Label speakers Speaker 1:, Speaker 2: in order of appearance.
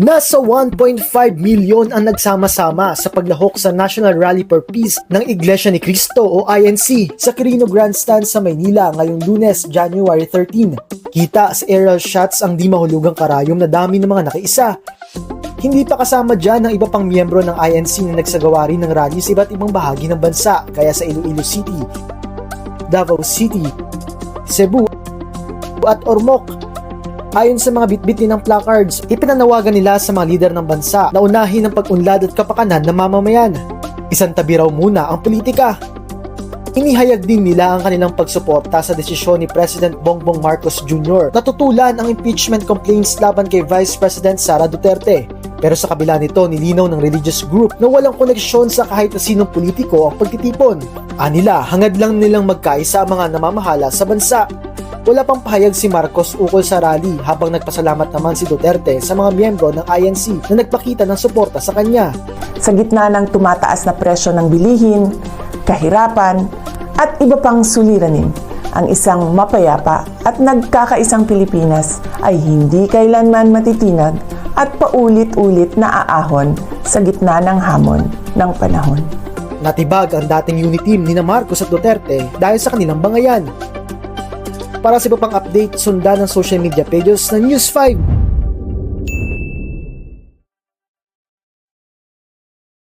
Speaker 1: Nasa 1.5 milyon ang nagsama-sama sa paglahok sa National Rally for Peace ng Iglesia ni Cristo o INC sa Quirino Grandstand sa Maynila ngayong lunes, January 13. Kita sa aerial shots ang di mahulugang karayom na dami ng mga nakiisa. Hindi pa kasama dyan ang iba pang miyembro ng INC na nagsagawa rin ng rally sa iba't ibang bahagi ng bansa kaya sa Iloilo City, Davao City, Cebu, at Ormoc Ayon sa mga bitbit ng placards, ipinanawagan nila sa mga lider ng bansa na unahin ang pag-unlad at kapakanan ng mamamayan. Isang tabi raw muna ang politika. Inihayag din nila ang kanilang pagsuporta sa desisyon ni President Bongbong Marcos Jr. na tutulan ang impeachment complaints laban kay Vice President Sara Duterte. Pero sa kabila nito, nilinaw ng religious group na walang koneksyon sa kahit sinong politiko ang pagtitipon. Anila, hangad lang nilang magkaisa ang mga namamahala sa bansa. Wala pang pahayag si Marcos ukol sa rally habang nagpasalamat naman si Duterte sa mga miyembro ng INC na nagpakita ng suporta sa kanya.
Speaker 2: Sa gitna ng tumataas na presyo ng bilihin, kahirapan, at iba pang suliranin, ang isang mapayapa at nagkakaisang Pilipinas ay hindi kailanman matitinag at paulit-ulit na aahon sa gitna ng hamon ng panahon.
Speaker 1: Natibag ang dating unit team ni na Marcos at Duterte dahil sa kanilang bangayan. Para sa iba pang update, sundan ang social media pages ng News 5.